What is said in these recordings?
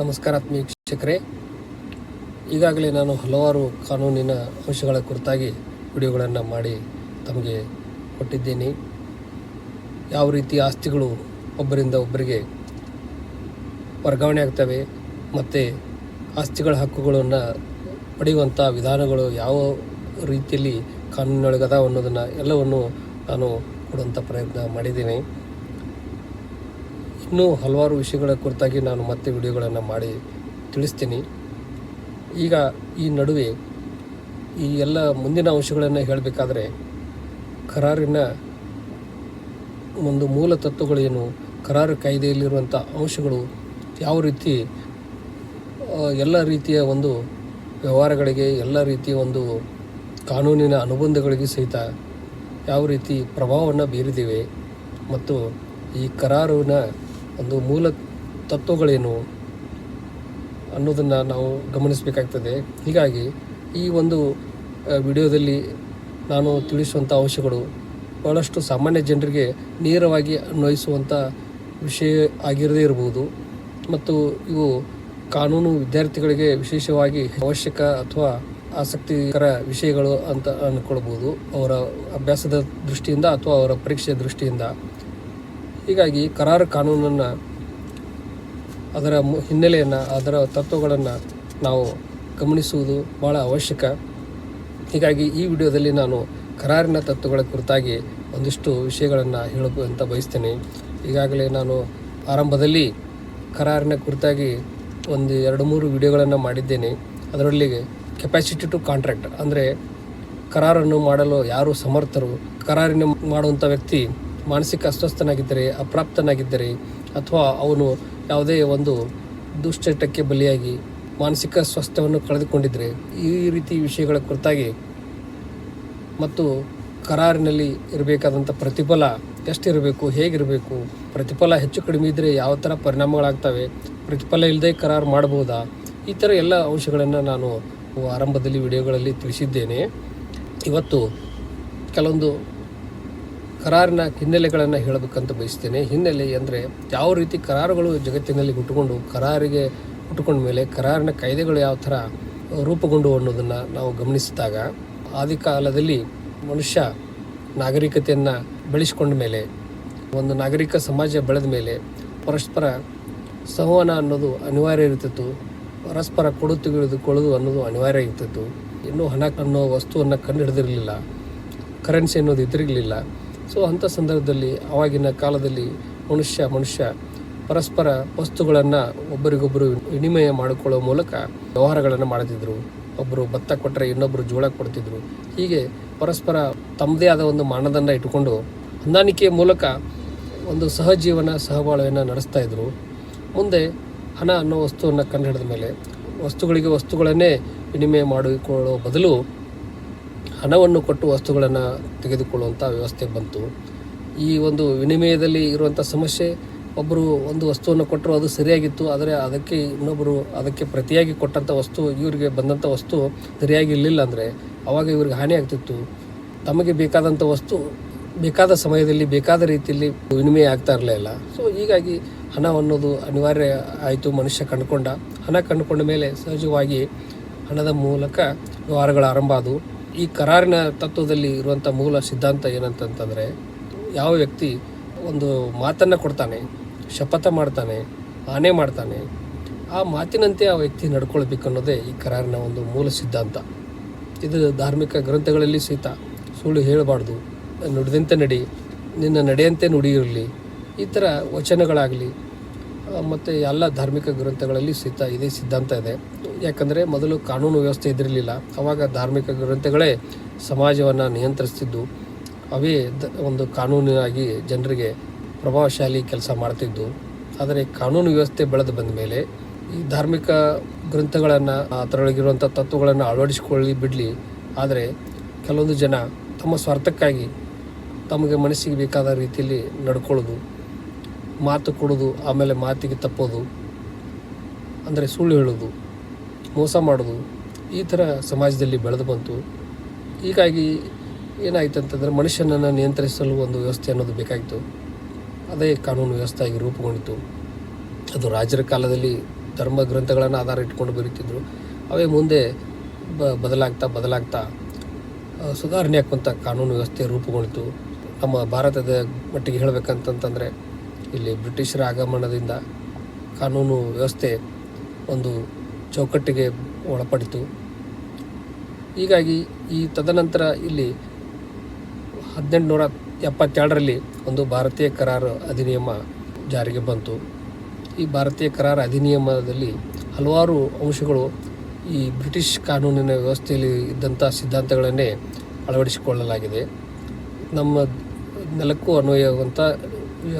ನಮಸ್ಕಾರ ಆತ್ಮೀಯ ವೀಕ್ಷಕರೇ. ಈಗಾಗಲೇ ನಾನು ಹಲವಾರು ಕಾನೂನಿನ ಅಂಶಗಳ ಕುರಿತಾಗಿ ವಿಡಿಯೋಗಳನ್ನು ಮಾಡಿ ತಮಗೆ ಕೊಟ್ಟಿದ್ದೇನೆ. ಯಾವ ರೀತಿ ಆಸ್ತಿಗಳು ಒಬ್ಬರಿಂದ ಒಬ್ಬರಿಗೆ ವರ್ಗಾವಣೆ ಆಗ್ತವೆ ಮತ್ತು ಆಸ್ತಿಗಳ ಹಕ್ಕುಗಳನ್ನು ಪಡೆಯುವಂಥ ವಿಧಾನಗಳು ಯಾವ ರೀತಿಯಲ್ಲಿ ಕಾನೂನಿನೊಳಗದ ಅನ್ನೋದನ್ನು ಎಲ್ಲವನ್ನು ನಾನು ಕೊಡುವಂಥ ಪ್ರಯತ್ನ ಮಾಡಿದ್ದೇನೆ. ಇನ್ನೂ ಹಲವಾರು ವಿಷಯಗಳ ಕುರಿತಾಗಿ ನಾನು ಮತ್ತೆ ವಿಡಿಯೋಗಳನ್ನು ಮಾಡಿ ತಿಳಿಸ್ತೀನಿ. ಈಗ ಈ ನಡುವೆ ಈ ಎಲ್ಲ ಮುಂದಿನ ಅಂಶಗಳನ್ನು ಹೇಳಬೇಕಾದ್ರೆ ಕರಾರಿನ ಒಂದು ಮೂಲ ತತ್ವಗಳೇನು? ಕರಾರು ಕಾಯ್ದೆಯಲ್ಲಿರುವಂಥ ಅಂಶಗಳು ಯಾವ ರೀತಿ ಎಲ್ಲ ರೀತಿಯ ಒಂದು ವ್ಯವಹಾರಗಳಿಗೆ, ಎಲ್ಲ ರೀತಿಯ ಒಂದು ಕಾನೂನಿನ ಅನುಬಂಧಗಳಿಗೆ ಸಹಿತ ಯಾವ ರೀತಿ ಪ್ರಭಾವವನ್ನು ಬೀರಿದಿವೆ ಮತ್ತು ಈ ಕರಾರುವಿನ ಒಂದು ಮೂಲ ತತ್ವಗಳೇನು ಅನ್ನೋದನ್ನು ನಾವು ಗಮನಿಸಬೇಕಾಗ್ತದೆ. ಹೀಗಾಗಿ ಈ ಒಂದು ವಿಡಿಯೋದಲ್ಲಿ ನಾನು ತಿಳಿಸುವಂಥ ಅಂಶಗಳು ಬಹಳಷ್ಟು ಸಾಮಾನ್ಯ ಜನರಿಗೆ ನೇರವಾಗಿ ಅನ್ವಯಿಸುವಂಥ ವಿಷಯ ಆಗಿರದೇ ಇರಬಹುದು ಮತ್ತು ಇವು ಕಾನೂನು ವಿದ್ಯಾರ್ಥಿಗಳಿಗೆ ವಿಶೇಷವಾಗಿ ಅವಶ್ಯಕ ಅಥವಾ ಆಸಕ್ತಿಕರ ವಿಷಯಗಳು ಅಂತ ಅಂದ್ಕೊಳ್ಬೋದು ಅವರ ಅಭ್ಯಾಸದ ದೃಷ್ಟಿಯಿಂದ ಅಥವಾ ಅವರ ಪರೀಕ್ಷೆಯ ದೃಷ್ಟಿಯಿಂದ. ಹೀಗಾಗಿ ಕರಾರು ಕಾನೂನನ್ನು ಅದರ ಹಿನ್ನೆಲೆಯನ್ನು, ಅದರ ತತ್ವಗಳನ್ನು ನಾವು ಗಮನಿಸುವುದು ಭಾಳ ಅವಶ್ಯಕ. ಹೀಗಾಗಿ ಈ ವಿಡಿಯೋದಲ್ಲಿ ನಾನು ಕರಾರಿನ ತತ್ವಗಳ ಕುರಿತಾಗಿ ಒಂದಿಷ್ಟು ವಿಷಯಗಳನ್ನು ಹೇಳಬೇಕು ಅಂತ ಬಯಸ್ತೇನೆ. ಈಗಾಗಲೇ ನಾನು ಆರಂಭದಲ್ಲಿ ಕರಾರಿನ ಕುರಿತಾಗಿ ಒಂದು ಎರಡು ಮೂರು ವಿಡಿಯೋಗಳನ್ನು ಮಾಡಿದ್ದೇನೆ. ಅದರಲ್ಲಿ ಕೆಪಾಸಿಟಿ ಟು ಕಾಂಟ್ರಾಕ್ಟ್ ಅಂದರೆ ಕರಾರನ್ನು ಮಾಡಲು ಯಾರು ಸಮರ್ಥರು? ಕರಾರಿನ ಮಾಡುವಂಥ ವ್ಯಕ್ತಿ ಮಾನಸಿಕ ಅಸ್ವಸ್ಥನಾಗಿದ್ದರೆ, ಅಪ್ರಾಪ್ತನಾಗಿದ್ದರೆ ಅಥವಾ ಅವನು ಯಾವುದೇ ಒಂದು ದುಶ್ಚಟಕ್ಕೆ ಬಲಿಯಾಗಿ ಮಾನಸಿಕ ಸ್ವಾಸ್ಥ್ಯವನ್ನು ಕಳೆದುಕೊಂಡಿದ್ದರೆ, ಈ ರೀತಿ ವಿಷಯಗಳ ಕುರಿತಾಗಿ ಮತ್ತು ಕರಾರಿನಲ್ಲಿ ಇರಬೇಕಾದಂಥ ಪ್ರತಿಫಲ ಎಷ್ಟಿರಬೇಕು, ಹೇಗಿರಬೇಕು, ಪ್ರತಿಫಲ ಹೆಚ್ಚು ಕಡಿಮೆ ಇದ್ದರೆ ಯಾವ ಥರ ಪರಿಣಾಮಗಳಾಗ್ತವೆ, ಪ್ರತಿಫಲ ಇಲ್ಲದೆ ಕರಾರು ಮಾಡ್ಬೋದಾ ಈ ಥರ ಎಲ್ಲ ಅಂಶಗಳನ್ನು ನಾನು ಆರಂಭದಲ್ಲಿ ವಿಡಿಯೋಗಳಲ್ಲಿ ತಿಳಿಸಿದ್ದೇನೆ. ಇವತ್ತು ಕೆಲವೊಂದು ಕರಾರಿನ ಹಿನ್ನೆಲೆಗಳನ್ನು ಹೇಳಬೇಕಂತ ಬಯಸ್ತೇನೆ. ಹಿನ್ನೆಲೆ ಅಂದರೆ ಯಾವ ರೀತಿ ಕರಾರುಗಳು ಜಗತ್ತಿನಲ್ಲಿ ಹುಟ್ಟುಕೊಂಡು ಕರಾರಿಗೆ ಹುಟ್ಟುಕೊಂಡ ಮೇಲೆ ಕರಾರಿನ ಕಾಯ್ದೆಗಳು ಯಾವ ಥರ ರೂಪುಗೊಂಡು ಅನ್ನೋದನ್ನು ನಾವು ಗಮನಿಸಿದಾಗ ಆದಿಕಾಲದಲ್ಲಿ ಮನುಷ್ಯ ನಾಗರಿಕತೆಯನ್ನು ಬೆಳೆಸ್ಕೊಂಡ ಮೇಲೆ, ಒಂದು ನಾಗರಿಕ ಸಮಾಜ ಬೆಳೆದ ಮೇಲೆ ಪರಸ್ಪರ ಸಂವಹನ ಅನ್ನೋದು ಅನಿವಾರ್ಯ ಇರ್ತಿತ್ತು. ಪರಸ್ಪರ ಕೊಡು ತೆಗೆದುಕೊಳ್ಳೋದು ಅನ್ನೋದು ಅನಿವಾರ್ಯ ಇರ್ತಿತ್ತು. ಇನ್ನೂ ಹಣ ಅನ್ನೋ ವಸ್ತುವನ್ನು ಕಂಡು ಹಿಡಿದಿರಲಿಲ್ಲ. ಕರೆನ್ಸಿ ಅನ್ನೋದು ಇದ್ರಿರಲಿಲ್ಲ ಸೊ ಅಂಥ ಸಂದರ್ಭದಲ್ಲಿ ಆವಾಗಿನ ಕಾಲದಲ್ಲಿ ಮನುಷ್ಯ ಮನುಷ್ಯ ಪರಸ್ಪರ ವಸ್ತುಗಳನ್ನು ಒಬ್ಬರಿಗೊಬ್ಬರು ವಿನಿಮಯ ಮಾಡಿಕೊಳ್ಳೋ ಮೂಲಕ ವ್ಯವಹಾರಗಳನ್ನು ಮಾಡುತ್ತಿದ್ದರು ಒಬ್ಬರು ಭತ್ತ ಕೊಟ್ಟರೆ ಇನ್ನೊಬ್ಬರು ಜೋಳ ಕೊಡ್ತಿದ್ರು. ಹೀಗೆ ಪರಸ್ಪರ ತಮ್ಮದೇ ಆದ ಒಂದು ಮಾನದಂಡ ಇಟ್ಟುಕೊಂಡು ಹೊಂದಾಣಿಕೆಯ ಮೂಲಕ ಒಂದು ಸಹಜೀವನ, ಸಹಬಾಳ್ವೆಯನ್ನು ನಡೆಸ್ತಾ ಇದ್ರು. ಮುಂದೆ ಹಣ ಅನ್ನೋ ವಸ್ತುವನ್ನು ಕಂಡುಹಿಡಿದ ಮೇಲೆ ವಸ್ತುಗಳಿಗೆ ವಸ್ತುಗಳನ್ನೇ ವಿನಿಮಯ ಮಾಡಿಕೊಳ್ಳೋ ಬದಲು ಹಣವನ್ನು ಕೊಟ್ಟು ವಸ್ತುಗಳನ್ನು ತೆಗೆದುಕೊಳ್ಳುವಂಥ ವ್ಯವಸ್ಥೆ ಬಂತು. ಈ ಒಂದು ವಿನಿಮಯದಲ್ಲಿ ಇರುವಂಥ ಸಮಸ್ಯೆ ಒಬ್ಬರು ಒಂದು ವಸ್ತುವನ್ನು ಕೊಟ್ಟರು ಅದು ಸರಿಯಾಗಿತ್ತು, ಆದರೆ ಅದಕ್ಕೆ ಇನ್ನೊಬ್ಬರು ಅದಕ್ಕೆ ಪ್ರತಿಯಾಗಿ ಕೊಟ್ಟಂಥ ವಸ್ತು, ಇವರಿಗೆ ಬಂದಂಥ ವಸ್ತು ಸರಿಯಾಗಿ ಇರಲಿಲ್ಲ ಅಂದರೆ ಆವಾಗ ಇವ್ರಿಗೆ ಹಾನಿ ಆಗ್ತಿತ್ತು. ತಮಗೆ ಬೇಕಾದಂಥ ವಸ್ತು ಬೇಕಾದ ಸಮಯದಲ್ಲಿ, ಬೇಕಾದ ರೀತಿಯಲ್ಲಿ ವಿನಿಮಯ ಆಗ್ತಾ ಇರಲಿಲ್ಲ ಸೊ ಹೀಗಾಗಿ ಹಣ ಅನ್ನೋದು ಅನಿವಾರ್ಯ ಆಯಿತು ಮನುಷ್ಯ ಕಂಡುಕೊಂಡ. ಹಣ ಕಂಡುಕೊಂಡ ಮೇಲೆ ಸಹಜವಾಗಿ ಹಣದ ಮೂಲಕ ವ್ಯವಹಾರಗಳು ಆರಂಭ ಆದವು. ಈ ಕರಾರಿನ ತತ್ವದಲ್ಲಿ ಇರುವಂಥ ಮೂಲ ಸಿದ್ಧಾಂತ ಏನಂತಂತಂದರೆ ಯಾವ ವ್ಯಕ್ತಿ ಒಂದು ಮಾತನ್ನು ಕೊಡ್ತಾನೆ, ಶಪಥ ಮಾಡ್ತಾನೆ, ಆನೆ ಮಾಡ್ತಾನೆ, ಆ ಮಾತಿನಂತೆ ಆ ವ್ಯಕ್ತಿ ನಡ್ಕೊಳ್ಬೇಕು ಅನ್ನೋದೇ ಈ ಕರಾರಿನ ಒಂದು ಮೂಲ ಸಿದ್ಧಾಂತ. ಇದು ಧಾರ್ಮಿಕ ಗ್ರಂಥಗಳಲ್ಲಿ ಸಹಿತ ಸುಳ್ಳು ಹೇಳಬಾರ್ದು, ನುಡಿದಂತೆ ನಡಿ, ನಿನ್ನ ನಡೆಯಂತೆ ನುಡಿಯಿರಲಿ, ಈ ಥರ ವಚನಗಳಾಗಲಿ ಮತ್ತು ಎಲ್ಲ ಧಾರ್ಮಿಕ ಗ್ರಂಥಗಳಲ್ಲಿ ಸಿದ್ಧ ಇದೇ, ಸಿದ್ಧಾಂತ ಇದೆ. ಯಾಕಂದರೆ ಮೊದಲು ಕಾನೂನು ವ್ಯವಸ್ಥೆ ಇದಿರಲಿಲ್ಲ ಆವಾಗ ಧಾರ್ಮಿಕ ಗ್ರಂಥಗಳೇ ಸಮಾಜವನ್ನು ನಿಯಂತ್ರಿಸ್ತಿದ್ದು. ಅವೇ ದ, ಒಂದು ಕಾನೂನಾಗಿ ಜನರಿಗೆ ಪ್ರಭಾವಶಾಲಿ ಕೆಲಸ ಮಾಡ್ತಿದ್ದು. ಆದರೆ ಕಾನೂನು ವ್ಯವಸ್ಥೆ ಬೆಳೆದು ಬಂದ ಮೇಲೆ ಈ ಧಾರ್ಮಿಕ ಗ್ರಂಥಗಳನ್ನು ಅದರೊಳಗಿರುವಂಥ ತತ್ವಗಳನ್ನು ಅಳವಡಿಸಿಕೊಳ್ಳಿ, ಬಿಡಲಿ. ಆದರೆ ಕೆಲವೊಂದು ಜನ ತಮ್ಮ ಸ್ವಾರ್ಥಕ್ಕಾಗಿ ತಮಗೆ ಮನಸ್ಸಿಗೆ ಬೇಕಾದ ರೀತಿಯಲ್ಲಿ ನಡ್ಕೊಳ್ಳೋದು ಮಾತು ಕೊಡೋದು, ಆಮೇಲೆ ಮಾತಿಗೆ ತಪ್ಪೋದು, ಅಂದರೆ ಸುಳ್ಳು ಹೇಳೋದು, ಮೋಸ ಮಾಡೋದು, ಈ ಥರ ಸಮಾಜದಲ್ಲಿ ಬೆಳೆದು ಬಂತು. ಹೀಗಾಗಿ ಏನಾಯಿತು ಅಂತಂದರೆ ಮನುಷ್ಯನನ್ನು ನಿಯಂತ್ರಿಸಲು ಒಂದು ವ್ಯವಸ್ಥೆ ಅನ್ನೋದು ಬೇಕಾಗಿತ್ತು. ಅದೇ ಕಾನೂನು ವ್ಯವಸ್ಥೆಯಾಗಿ ಆಗಿ ರೂಪುಗೊಂಡಿತು ಅದು ರಾಜರ ಕಾಲದಲ್ಲಿ ಧರ್ಮ ಗ್ರಂಥಗಳನ್ನು ಆಧಾರ ಇಟ್ಕೊಂಡು ಬರೀತಿದ್ರು. ಅವೇ ಮುಂದೆ ಬ, ಬದಲಾಗ್ತಾ ಬದಲಾಗ್ತಾ ಸುಧಾರಣೆ ಹಾಕುವಂಥ ಕಾನೂನು ವ್ಯವಸ್ಥೆ ರೂಪುಗೊಂಡಿತು ನಮ್ಮ ಭಾರತದ ಮಟ್ಟಿಗೆ ಹೇಳಬೇಕಂತಂತಂದರೆ ಇಲ್ಲಿ ಬ್ರಿಟಿಷರ ಆಗಮನದಿಂದ ಕಾನೂನು ವ್ಯವಸ್ಥೆ ಒಂದು ಚೌಕಟ್ಟಿಗೆ ಒಳಪಡಿತು. ಹೀಗಾಗಿ ಈ ತದನಂತರ ಇಲ್ಲಿ ಹದಿನೆಂಟುನೂರ ಎಪ್ಪತ್ತೆರಡರಲ್ಲಿ ಒಂದು ಭಾರತೀಯ ಕರಾರು ಅಧಿನಿಯಮ ಜಾರಿಗೆ ಬಂತು. ಈ ಭಾರತೀಯ ಕರಾರು ಅಧಿನಿಯಮದಲ್ಲಿ ಹಲವಾರು ಅಂಶಗಳು ಈ ಬ್ರಿಟಿಷ್ ಕಾನೂನಿನ ವ್ಯವಸ್ಥೆಯಲ್ಲಿ ಇದ್ದಂಥ ಸಿದ್ಧಾಂತಗಳನ್ನೇ ಅಳವಡಿಸಿಕೊಳ್ಳಲಾಗಿದೆ. ನಮ್ಮ ನೆಲಕ್ಕೂ ಅನ್ವಯವಾಗುವಂಥ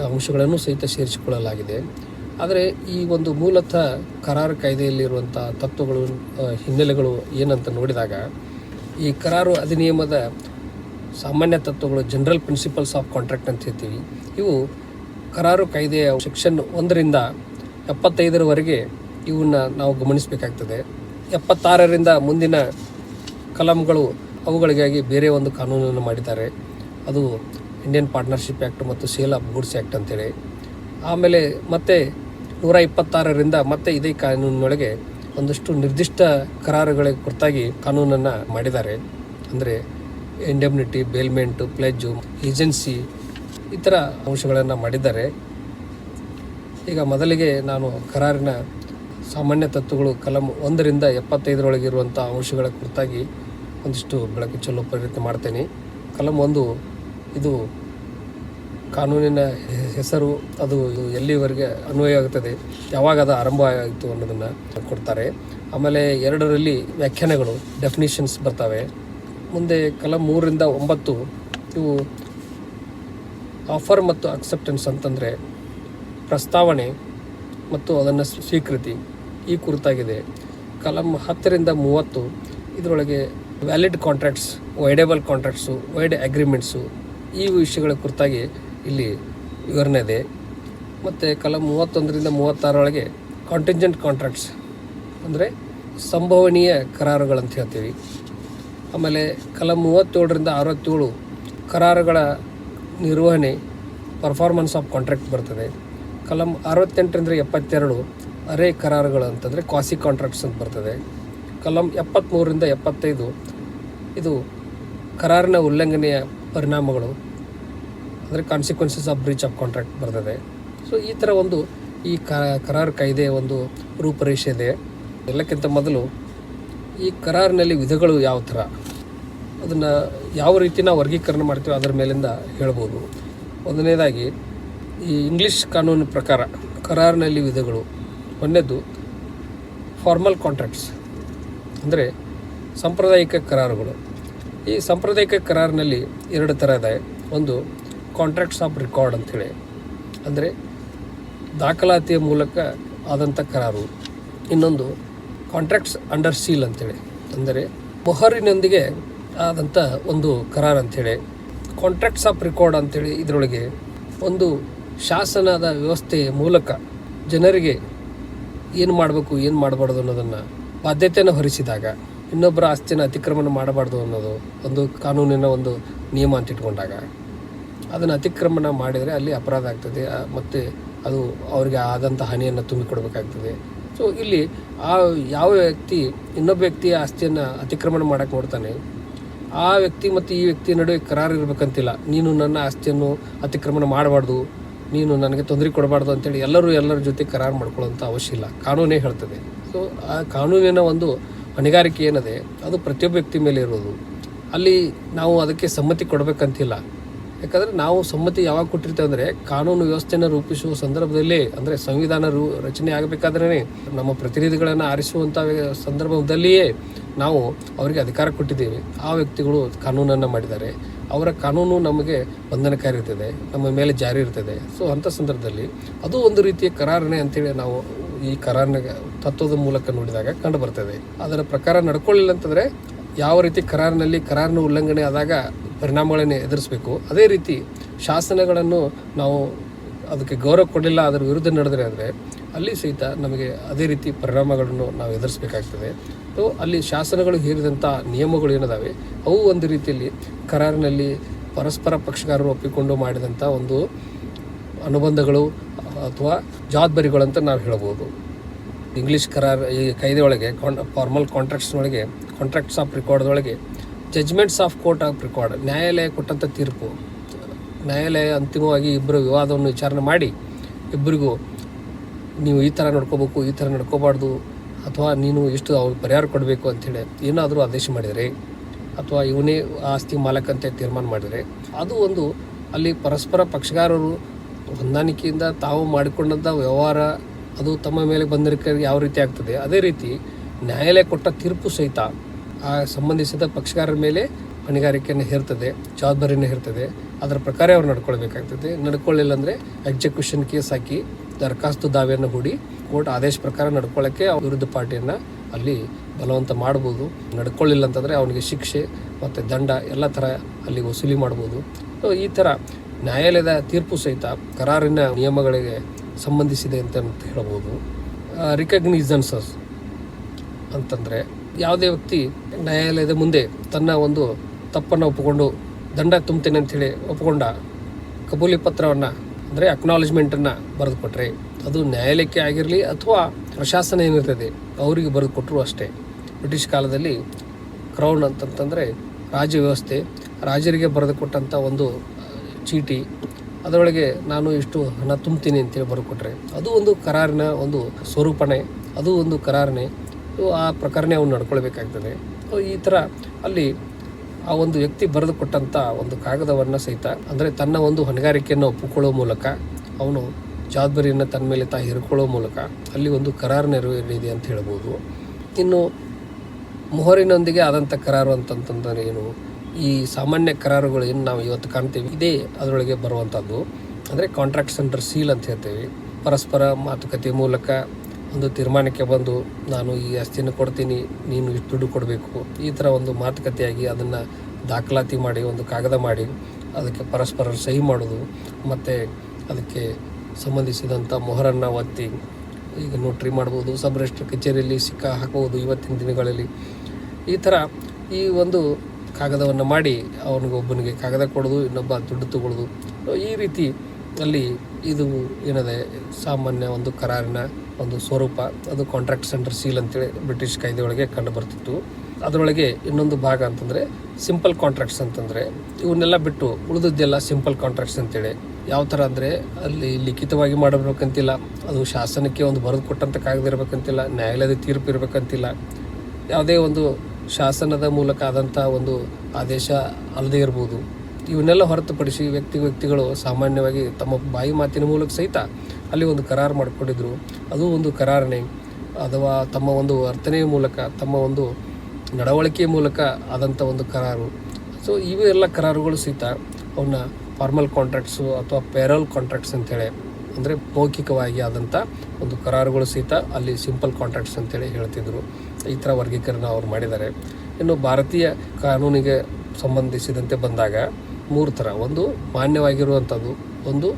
ಅಂಶಗಳನ್ನು ಸಹಿತ ಸೇರಿಸಿಕೊಳ್ಳಲಾಗಿದೆ. ಆದರೆ ಈ ಒಂದು ಮೂಲತಃ ಕರಾರು ಕಾಯ್ದೆಯಲ್ಲಿರುವಂಥ ತತ್ವಗಳು ಹಿನ್ನೆಲೆಗಳು ಏನಂತ ನೋಡಿದಾಗ, ಈ ಕರಾರು ಅಧಿನಿಯಮದ ಸಾಮಾನ್ಯ ತತ್ವಗಳು ಜನರಲ್ ಪ್ರಿನ್ಸಿಪಲ್ಸ್ ಆಫ್ ಕಾಂಟ್ರಾಕ್ಟ್ ಅಂತ ಹೇಳ್ತೀವಿ. ಇವು ಕರಾರು ಕಾಯ್ದೆಯ ಸೆಕ್ಷನ್ ಒಂದರಿಂದ ಎಪ್ಪತ್ತೈದರವರೆಗೆ ಇವನ್ನ ನಾವು ಗಮನಿಸಬೇಕಾಗ್ತದೆ. ಎಪ್ಪತ್ತಾರರಿಂದ ಮುಂದಿನ ಕಲಂಗಳು ಅವುಗಳಿಗಾಗಿ ಬೇರೆ ಒಂದು ಕಾನೂನನ್ನು ಮಾಡಿದ್ದಾರೆ. ಅದು ಇಂಡಿಯನ್ ಪಾರ್ಟ್ನರ್ಶಿಪ್ ಆ್ಯಕ್ಟ್ ಮತ್ತು ಸೇಲ್ ಆಫ್ ಗೂಡ್ಸ್ ಆ್ಯಕ್ಟ್ ಅಂತೇಳಿ ಆಮೇಲೆ ಮತ್ತೆ ನೂರ ಇಪ್ಪತ್ತಾರರಿಂದ ಮತ್ತೆ ಇದೇ ಕಾನೂನಿನೊಳಗೆ ಒಂದಷ್ಟು ನಿರ್ದಿಷ್ಟ ಕರಾರುಗಳ ಕುರಿತಾಗಿ ಕಾನೂನನ್ನು ಮಾಡಿದ್ದಾರೆ. ಅಂದರೆ ಇಂಡೆಮ್ನಿಟಿ ಬೇಲ್ಮೆಂಟು ಪ್ಲೆಜ್ಜು ಏಜೆನ್ಸಿ ಈ ಥರ ಅಂಶಗಳನ್ನು ಮಾಡಿದ್ದಾರೆ. ಈಗ ಮೊದಲಿಗೆ ನಾನು ಕರಾರಿನ ಸಾಮಾನ್ಯ ತತ್ವಗಳು ಕಲಂ ಒಂದರಿಂದ ಎಪ್ಪತ್ತೈದರೊಳಗಿರುವಂಥ ಅಂಶಗಳ ಕುರಿತಾಗಿ ಒಂದಿಷ್ಟು ಬೆಳಕು ಚೆಲ್ಲೋ ಪ್ರಯತ್ನ ಮಾಡ್ತೇನೆ. ಕಲಂ ಒಂದು ಇದು ಕಾನೂನಿನ ಹೆಸರು, ಅದು ಎಲ್ಲಿವರೆಗೆ ಅನ್ವಯ ಆಗುತ್ತದೆ, ಯಾವಾಗ ಅದು ಆರಂಭ ಆಯಿತು ಅನ್ನೋದನ್ನು ಕೊಡ್ತಾರೆ. ಆಮೇಲೆ ಎರಡರಲ್ಲಿ ವ್ಯಾಖ್ಯಾನಗಳು ಡೆಫಿನಿಷನ್ಸ್ ಬರ್ತವೆ. ಮುಂದೆ ಕಲಂ ಮೂರರಿಂದ ಒಂಬತ್ತು, ಇವು ಆಫರ್ ಮತ್ತು ಅಕ್ಸೆಪ್ಟೆನ್ಸ್ ಅಂತಂದರೆ ಪ್ರಸ್ತಾವನೆ ಮತ್ತು ಅದನ್ನು ಸ್ವೀಕೃತಿ, ಈ ಕುರಿತಾಗಿದೆ. ಕಲಂ ಹತ್ತರಿಂದ ಮೂವತ್ತು, ಇದರೊಳಗೆ valid contracts voidable contracts void agreements ಈ ವಿಷಯಗಳ ಕುರಿತಾಗಿ ಇಲ್ಲಿ ವಿವರಣೆ ಇದೆ. ಮತ್ತು ಕಲಂ ಮೂವತ್ತೊಂದರಿಂದ ಮೂವತ್ತಾರೊಳಗೆ ಕಾಂಟಿಂಜೆಂಟ್ ಕಾಂಟ್ರಾಕ್ಟ್ಸ್ ಅಂದರೆ ಸಂಭವನೀಯ ಕರಾರುಗಳಂತ ಹೇಳ್ತೀವಿ. ಆಮೇಲೆ ಕಲಂ ಮೂವತ್ತೇಳರಿಂದ ಅರವತ್ತೇಳು ಕರಾರುಗಳ ನಿರ್ವಹಣೆ ಪರ್ಫಾರ್ಮೆನ್ಸ್ ಆಫ್ ಕಾಂಟ್ರಾಕ್ಟ್ ಬರ್ತದೆ. ಕಲಂ ಅರವತ್ತೆಂಟರಿಂದ ಎಪ್ಪತ್ತೆರಡು ಅರೆ ಕರಾರುಗಳು ಅಂತಂದರೆ ಕ್ವಾಸಿ ಕಾಂಟ್ರಾಕ್ಟ್ಸ್ ಅಂತ ಬರ್ತದೆ. ಕಲಂ ಎಪ್ಪತ್ತ್ಮೂರರಿಂದ ಎಪ್ಪತ್ತೈದು ಇದು ಕರಾರಿನ ಉಲ್ಲಂಘನೆಯ ಪರಿಣಾಮಗಳು, ಅಂದರೆ consequences of breach of contract ಬರ್ತದೆ. ಸೊ ಈ ಥರ ಒಂದು ಈ ಕರಾರು ಕಾಯ್ದೆ ಒಂದು ರೂಪರೇಷೆ ಇದೆ. ಎಲ್ಲಕ್ಕಿಂತ ಮೊದಲು ಈ ಕರಾರಿನಲ್ಲಿ ವಿಧಗಳು ಯಾವ ಥರ ಅದನ್ನು ಯಾವ ರೀತಿ ನಾವು ವರ್ಗೀಕರಣ ಮಾಡ್ತೀವಿ ಅದರ ಮೇಲಿಂದ ಹೇಳ್ಬೋದು. ಒಂದನೇದಾಗಿ, ಈ ಇಂಗ್ಲೀಷ್ ಕಾನೂನು ಪ್ರಕಾರ ಕರಾರಿನಲ್ಲಿ ವಿಧಗಳು. ಒಂದನೇದು ಫಾರ್ಮಲ್ ಕಾಂಟ್ರಾಕ್ಟ್ಸ್ ಅಂದರೆ ಸಾಂಪ್ರದಾಯಿಕ ಕರಾರುಗಳು. ಈ ಸಾಂಪ್ರದಾಯಿಕ ಕರಾರ್ನಲ್ಲಿ ಎರಡು ಥರ ಇದೆ. ಒಂದು ಕಾಂಟ್ರಾಕ್ಟ್ಸ್ ಆಫ್ ರೆಕಾರ್ಡ್ ಅಂಥೇಳಿ ಅಂದರೆ ದಾಖಲಾತಿಯ ಮೂಲಕ ಆದಂಥ ಕರಾರು. ಇನ್ನೊಂದು ಕಾಂಟ್ರಾಕ್ಟ್ಸ್ ಅಂಡರ್ ಸೀಲ್ ಅಂತೇಳಿ. ಅಂದರೆ ಮೊಹರಿನೊಂದಿಗೆ ಆದಂಥ ಒಂದು ಕರಾರ್ ಅಂಥೇಳಿ ಕಾಂಟ್ರಾಕ್ಟ್ಸ್ ಆಫ್ ರೆಕಾರ್ಡ್ ಅಂಥೇಳಿ ಇದರೊಳಗೆ ಒಂದು ಶಾಸನದ ವ್ಯವಸ್ಥೆಯ ಮೂಲಕ ಜನರಿಗೆ ಏನು ಮಾಡಬೇಕು, ಏನು ಮಾಡಬಾರ್ದು ಅನ್ನೋದನ್ನು ಬಾಧ್ಯತೆಯನ್ನು ಹೊರಿಸಿದಾಗ ಇನ್ನೊಬ್ಬರ ಆಸ್ತಿನ ಅತಿಕ್ರಮಣ ಮಾಡಬಾರ್ದು ಅನ್ನೋದು ಒಂದು ಕಾನೂನಿನ ಒಂದು ನಿಯಮ ಅಂತ ಇಟ್ಕೊಂಡಾಗ. ಅದನ್ನು ಅತಿಕ್ರಮಣ ಮಾಡಿದರೆ ಅಲ್ಲಿ ಅಪರಾಧ ಆಗ್ತದೆ ಮತ್ತು ಅದು ಅವರಿಗೆ ಆದಂಥ ಹಾನಿಯನ್ನು ತುಂಬಿಕೊಡ್ಬೇಕಾಗ್ತದೆ ಸೊ ಇಲ್ಲಿ ಆ ಯಾವ ವ್ಯಕ್ತಿ, ಇನ್ನೊಬ್ಬ ವ್ಯಕ್ತಿಯ ಆಸ್ತಿಯನ್ನು ಅತಿಕ್ರಮಣ ಮಾಡೋಕ್ಕೆ ನೋಡ್ತಾನೆ, ಆ ವ್ಯಕ್ತಿ ಮತ್ತು ಈ ವ್ಯಕ್ತಿ ನಡುವೆ ಕರಾರು ಇರಬೇಕಂತಿಲ್ಲ. ನೀನು ನನ್ನ ಆಸ್ತಿಯನ್ನು ಅತಿಕ್ರಮಣ ಮಾಡಬಾರ್ದು, ನೀನು ನನಗೆ ತೊಂದರೆ ಕೊಡಬಾರ್ದು ಅಂತೇಳಿ ಎಲ್ಲರೂ ಎಲ್ಲರ ಜೊತೆ ಕರಾರು ಮಾಡ್ಕೊಳ್ಳೋಂಥ ಅವಶ್ಯ ಇಲ್ಲ. ಕಾನೂನೇ ಹೇಳ್ತದೆ. ಸೊ ಆ ಕಾನೂನಿನ ಒಂದು ಹೊಣೆಗಾರಿಕೆ ಏನಿದೆ, ಅದು ಪ್ರತಿಯೊಬ್ಬ ವ್ಯಕ್ತಿ ಮೇಲೆ ಇರೋದು. ಅಲ್ಲಿ ನಾವು ಅದಕ್ಕೆ ಸಮ್ಮತಿ ಕೊಡಬೇಕಂತಿಲ್ಲ. ಯಾಕಂದರೆ ನಾವು ಸಮ್ಮತಿ ಯಾವಾಗ ಕೊಟ್ಟಿರ್ತೇವೆ ಅಂದರೆ ಕಾನೂನು ವ್ಯವಸ್ಥೆಯನ್ನು ರೂಪಿಸುವ ಸಂದರ್ಭದಲ್ಲಿ, ಅಂದರೆ ಸಂವಿಧಾನ ರೂ, ರಚನೆ ಆಗಬೇಕಾದ್ರೆ ನಮ್ಮ ಪ್ರತಿನಿಧಿಗಳನ್ನು ಆರಿಸುವಂಥ ಸಂದರ್ಭದಲ್ಲಿಯೇ ನಾವು ಅವರಿಗೆ ಅಧಿಕಾರ ಕೊಟ್ಟಿದ್ದೀವಿ. ಆ ವ್ಯಕ್ತಿಗಳು ಕಾನೂನನ್ನು ಮಾಡಿದ್ದಾರೆ. ಅವರ ಕಾನೂನು ನಮಗೆ ಬಂಧನಕಾರಿ ಇರ್ತದೆ, ನಮ್ಮ ಮೇಲೆ ಜಾರಿ ಇರ್ತದೆ. ಸೊ ಅಂಥ ಸಂದರ್ಭದಲ್ಲಿ ಅದು ಒಂದು ರೀತಿಯ ಕರಾರನೆ ಅಂತೇಳಿ ನಾವು ಈ ಕರಾರಿನ ತತ್ವದ ಮೂಲಕ ನೋಡಿದಾಗ ಕಂಡು ಬರ್ತದೆ. ಅದರ ಪ್ರಕಾರ ನಡ್ಕೊಳ್ಳಿಲ್ಲ ಅಂತಂದರೆ ಯಾವ ರೀತಿ ಕರಾರಿನಲ್ಲಿ ಕರಾರಿನ ಉಲ್ಲಂಘನೆ ಆದಾಗ ಪರಿಣಾಮಗಳನ್ನು ಎದುರಿಸಬೇಕು. ಅದೇ ರೀತಿ ಶಾಸನಗಳನ್ನು ನಾವು ಅದಕ್ಕೆ ಗೌರವ ಕೊಡಲಿಲ್ಲ, ಅದರ ವಿರುದ್ಧ ನಡೆದರೆ ಅಂದರೆ ಅಲ್ಲಿ ಸಹಿತ ನಮಗೆ ಅದೇ ರೀತಿ ಪರಿಣಾಮಗಳನ್ನು ನಾವು ಎದುರಿಸಬೇಕಾಗ್ತದೆ. ಸೊ ಅಲ್ಲಿ ಶಾಸನಗಳು ಹೇರಿದಂಥ ನಿಯಮಗಳು ಏನಿದಾವೆ, ಅವು ಒಂದು ರೀತಿಯಲ್ಲಿ ಕರಾರಿನಲ್ಲಿ ಪರಸ್ಪರ ಪಕ್ಷಗಾರರು ಒಪ್ಪಿಕೊಂಡು ಮಾಡಿದಂಥ ಒಂದು ಅನುಬಂಧಗಳು ಅಥವಾ ಜವಾಬ್ದಾರಿಗಳು ಅಂತ ನಾವು ಹೇಳ್ಬೋದು. ಇಂಗ್ಲೀಷ್ ಕರಾರ್, ಈ ಕಾಯ್ದೆ ಒಳಗೆ ಕಾನ್ ಫಾರ್ಮಲ್ ಕಾಂಟ್ರಾಕ್ಟ್ಸ್ ಒಳಗೆ contracts of ರೆಕಾರ್ಡ್ದೊಳಗೆ judgments of court of record ನ್ಯಾಯಾಲಯ ಕೊಟ್ಟಂಥ ತೀರ್ಪು, ನ್ಯಾಯಾಲಯ ಅಂತಿಮವಾಗಿ ಇಬ್ಬರು ವಿವಾದವನ್ನು ವಿಚಾರಣೆ ಮಾಡಿ ಇಬ್ಬರಿಗೂ ನೀವು ಈ ಥರ ನಡ್ಕೋಬೇಕು, ಈ ಥರ ನಡ್ಕೋಬಾರ್ದು, ಅಥವಾ ನೀನು ಎಷ್ಟು ಅವ್ರಿಗೆ ಪರಿಹಾರ ಕೊಡಬೇಕು ಅಂಥೇಳಿ ಏನಾದರೂ ಆದೇಶ ಮಾಡಿದರೆ, ಅಥವಾ ಇವನೇ ಆಸ್ತಿ ಮಾಲಕಂತೆ ತೀರ್ಮಾನ ಮಾಡಿದರೆ, ಅದು ಒಂದು ಅಲ್ಲಿ ಪರಸ್ಪರ ಪಕ್ಷಗಾರರು ಹೊಂದಾಣಿಕೆಯಿಂದ ತಾವು ಮಾಡಿಕೊಂಡಂಥ ವ್ಯವಹಾರ, ಅದು ತಮ್ಮ ಮೇಲೆ ಬಂದಿರಕ್ಕೆ ಯಾವ ರೀತಿ ಆಗ್ತದೆ? ಅದೇ ರೀತಿ ನ್ಯಾಯಾಲಯ ಕೊಟ್ಟ ತೀರ್ಪು ಸಹಿತ ಆ ಸಂಬಂಧಿಸಿದ ಪಕ್ಷಗಾರರ ಮೇಲೆ ಹೊಣೆಗಾರಿಕೆಯನ್ನು ಹೇರ್ತದೆ, ಜವಾಬ್ದಾರಿಯನ್ನು ಹೇರ್ತದೆ. ಅದರ ಪ್ರಕಾರ ಅವ್ರು ನಡ್ಕೊಳ್ಬೇಕಾಗ್ತದೆ. ನಡ್ಕೊಳ್ಳಿಲ್ಲ ಅಂದರೆ ಎಕ್ಸಿಕ್ಯೂಷನ್ ಕೇಸ್ ಹಾಕಿ ದರಖಾಸ್ತು ದಾವೆಯನ್ನು ಹೂಡಿ ಕೋರ್ಟ್ ಆದೇಶ ಪ್ರಕಾರ ನಡ್ಕೊಳ್ಳೋಕ್ಕೆ ಅವ್ರ ವಿರುದ್ಧ ಪಾರ್ಟಿಯನ್ನು ಅಲ್ಲಿ ಬಲವಂತ ಮಾಡ್ಬೋದು. ನಡ್ಕೊಳ್ಳಿಲ್ಲ ಅಂತಂದರೆ ಅವನಿಗೆ ಶಿಕ್ಷೆ ಮತ್ತು ದಂಡ ಎಲ್ಲ ಥರ ಅಲ್ಲಿ ವಸೂಲಿ ಮಾಡ್ಬೋದು. ಈ ಥರ ನ್ಯಾಯಾಲಯದ ತೀರ್ಪು ಸಹಿತ ಕರಾರಿನ ನಿಯಮಗಳಿಗೆ ಸಂಬಂಧಿಸಿದೆ ಅಂತ ಹೇಳ್ಬೋದು. ರಿಕಗ್ನಿಸನ್ಸಸ್ ಅಂತಂದರೆ ಯಾವುದೇ ವ್ಯಕ್ತಿ ನ್ಯಾಯಾಲಯದ ಮುಂದೆ ತನ್ನ ಒಂದು ತಪ್ಪನ್ನು ಒಪ್ಪಿಕೊಂಡು ದಂಡ ತುಂಬ್ತೇನೆ ಅಂಥೇಳಿ ಒಪ್ಪಿಕೊಂಡ ಕಬೂಲಿ ಪತ್ರವನ್ನು, ಅಂದರೆ ಅಕ್ನಾಲೇಜ್ಮೆಂಟನ್ನು ಬರೆದುಕೊಟ್ರೆ ಅದು ನ್ಯಾಯಾಲಯಕ್ಕೆ ಆಗಿರಲಿ ಅಥವಾ ಪ್ರಶಾಸನ ಏನಿರ್ತದೆ ಅವರಿಗೆ ಬರೆದು ಕೊಟ್ಟರು ಅಷ್ಟೇ. ಬ್ರಿಟಿಷ್ ಕಾಲದಲ್ಲಿ ಕ್ರೌನ್ ಅಂತಂತಂದರೆ ರಾಜ್ಯ ವ್ಯವಸ್ಥೆ, ರಾಜರಿಗೆ ಬರೆದುಕೊಟ್ಟಂಥ ಒಂದು ಚೀಟಿ, ಅದರೊಳಗೆ ನಾನು ಇಷ್ಟು ಹಣ ತುಂಬ್ತೀನಿ ಅಂತೇಳಿ ಬರ್ಕೊಟ್ರೆ, ಅದು ಒಂದು ಕರಾರಿನ ಒಂದು ಸ್ವರೂಪಣೆ ಅದು ಒಂದು ಕರಾರನೆ. ಆ ಪ್ರಕಾರನೇ ಅವನು ನಡ್ಕೊಳ್ಬೇಕಾಗ್ತದೆ. ಈ ಥರ ಅಲ್ಲಿ ಆ ಒಂದು ವ್ಯಕ್ತಿ ಬರೆದು ಕೊಟ್ಟಂಥ ಒಂದು ಕಾಗದವನ್ನು ಸಹಿತ, ಅಂದರೆ ತನ್ನ ಒಂದು ಹೊಣೆಗಾರಿಕೆಯನ್ನು ಒಪ್ಪಿಕೊಳ್ಳೋ ಮೂಲಕ, ಅವನು ಜವಾಬ್ದಾರಿಯನ್ನು ತನ್ನ ಮೇಲೆ ತಾ ಹಿರ್ಕೊಳ್ಳೋ ಮೂಲಕ ಅಲ್ಲಿ ಒಂದು ಕರಾರು ನೆರವೇರಿದೆ ಅಂತ ಹೇಳ್ಬೋದು. ಇನ್ನು, ಮೊಹರಿನೊಂದಿಗೆ ಆದಂಥ ಕರಾರು ಅಂತಂತಂದರೆ ಏನು? ಈ ಸಾಮಾನ್ಯ ಕರಾರುಗಳು ಏನು ನಾವು ಇವತ್ತು ಕಾಣ್ತೀವಿ, ಇದೇ ಅದರೊಳಗೆ ಬರುವಂಥದ್ದು. ಅಂದರೆ ಕಾಂಟ್ರಾಕ್ಟ್ ಸೆಂಟರ್ ಸೀಲ್ ಅಂತ ಹೇಳ್ತೇವೆ. ಪರಸ್ಪರ ಮಾತುಕತೆ ಮೂಲಕ ಒಂದು ತೀರ್ಮಾನಕ್ಕೆ ಬಂದು, ನಾನು ಈ ಆಸ್ತಿಯನ್ನು ಕೊಡ್ತೀನಿ, ನೀನು ಇಷ್ಟು ದುಡ್ಡು ಕೊಡಬೇಕು. ಈ ಥರ ಒಂದು ಮಾತುಕತೆಯಾಗಿ ಅದನ್ನು ದಾಖಲಾತಿ ಮಾಡಿ, ಒಂದು ಕಾಗದ ಮಾಡಿ, ಅದಕ್ಕೆ ಪರಸ್ಪರ ಸಹಿ ಮಾಡೋದು, ಮತ್ತು ಅದಕ್ಕೆ ಸಂಬಂಧಿಸಿದಂಥ ಮೊಹರನ್ನು ಒತ್ತಿ, ಈಗ ನೋಟ್ರಿ ಮಾಡ್ಬೋದು, ಸಬ್ ಕಚೇರಿಯಲ್ಲಿ ಸಿಕ್ಕ ಹಾಕ್ಬೋದು ಇವತ್ತಿನ ದಿನಗಳಲ್ಲಿ. ಈ ಥರ ಈ ಒಂದು ಕಾಗದವನ್ನು ಮಾಡಿ ಅವನಿಗೊಬ್ಬನಿಗೆ ಕಾಗದ ಕೊಡೋದು, ಇನ್ನೊಬ್ಬ ದುಡ್ಡು ತಗೊಳ್ಳೋದು. ಈ ರೀತಿ ಅಲ್ಲಿ ಇದು ಏನಿದೆ, ಸಾಮಾನ್ಯ ಒಂದು ಕರಾರಿನ ಒಂದು ಸ್ವರೂಪ. ಅದು ಕಾಂಟ್ರಾಕ್ಟ್ ಸೆಂಟರ್ ಸೀಲ್ ಅಂತೇಳಿ ಬ್ರಿಟಿಷ್ ಕಾಯ್ದೆ ಒಳಗೆ ಕಂಡು ಬರ್ತಿತ್ತು. ಅದರೊಳಗೆ ಇನ್ನೊಂದು ಭಾಗ ಅಂತಂದರೆ ಸಿಂಪಲ್ ಕಾಂಟ್ರಾಕ್ಟ್ಸ್ ಅಂತಂದರೆ, ಇವನ್ನೆಲ್ಲ ಬಿಟ್ಟು ಉಳಿದದ್ದೆಲ್ಲ ಸಿಂಪಲ್ ಕಾಂಟ್ರಾಕ್ಟ್ಸ್ ಅಂತೇಳಿ. ಯಾವ ಥರ ಅಂದರೆ, ಅಲ್ಲಿ ಲಿಖಿತವಾಗಿ ಮಾಡಬೇಕಂತಿಲ್ಲ, ಅದು ಶಾಸನಕ್ಕೆ ಒಂದು ಬರೆದು ಕೊಟ್ಟಂಥ ಕಾಗದ ಇರಬೇಕಂತಿಲ್ಲ, ನ್ಯಾಯಾಲಯದ ತೀರ್ಪು ಇರಬೇಕಂತಿಲ್ಲ. ಯಾವುದೇ ಒಂದು ಶಾಸನದ ಮೂಲಕ ಆದಂಥ ಒಂದು ಆದೇಶ ಅಲ್ಲದೇ ಇರ್ಬೋದು. ಇವನ್ನೆಲ್ಲ ಹೊರತುಪಡಿಸಿ ವ್ಯಕ್ತಿ ವ್ಯಕ್ತಿಗಳು ಸಾಮಾನ್ಯವಾಗಿ ತಮ್ಮ ಬಾಯಿ ಮಾತಿನ ಮೂಲಕ ಸಹಿತ ಅಲ್ಲಿ ಒಂದು ಕರಾರು ಮಾಡಿಕೊಂಡಿದ್ರು. ಅದು ಒಂದು ಕರಾರನೆ. ಅಥವಾ ತಮ್ಮ ಒಂದು ವರ್ತನೆಯ ಮೂಲಕ, ತಮ್ಮ ಒಂದು ನಡವಳಿಕೆಯ ಮೂಲಕ ಆದಂಥ ಒಂದು ಕರಾರು. ಸೊ ಇವು ಎಲ್ಲ ಕರಾರುಗಳು ಸಹಿತ ಅವನ್ನ ಫಾರ್ಮಲ್ ಕಾಂಟ್ರಾಕ್ಟ್ಸು ಅಥವಾ ಪೇರೋಲ್ ಕಾಂಟ್ರಾಕ್ಟ್ಸ್ ಅಂತೇಳಿ ಅಂದರೆ ಮೌಖಿಕವಾಗಿ ಆದಂಥ ಒಂದು ಕರಾರುಗಳು ಸಹಿತ ಅಲ್ಲಿ ಸಿಂಪಲ್ ಕಾಂಟ್ರಾಕ್ಟ್ಸ್ ಅಂತೇಳಿ ಹೇಳ್ತಿದ್ರು. ಈ ಥರ ವರ್ಗೀಕರಣ ಅವ್ರು ಮಾಡಿದ್ದಾರೆ. ಇನ್ನು ಭಾರತೀಯ ಕಾನೂನಿಗೆ ಸಂಬಂಧಿಸಿದಂತೆ ಬಂದಾಗ ಮೂರು ಥರ. ಒಂದು ಮಾನ್ಯವಾಗಿರುವಂಥದ್ದು, ಒಂದು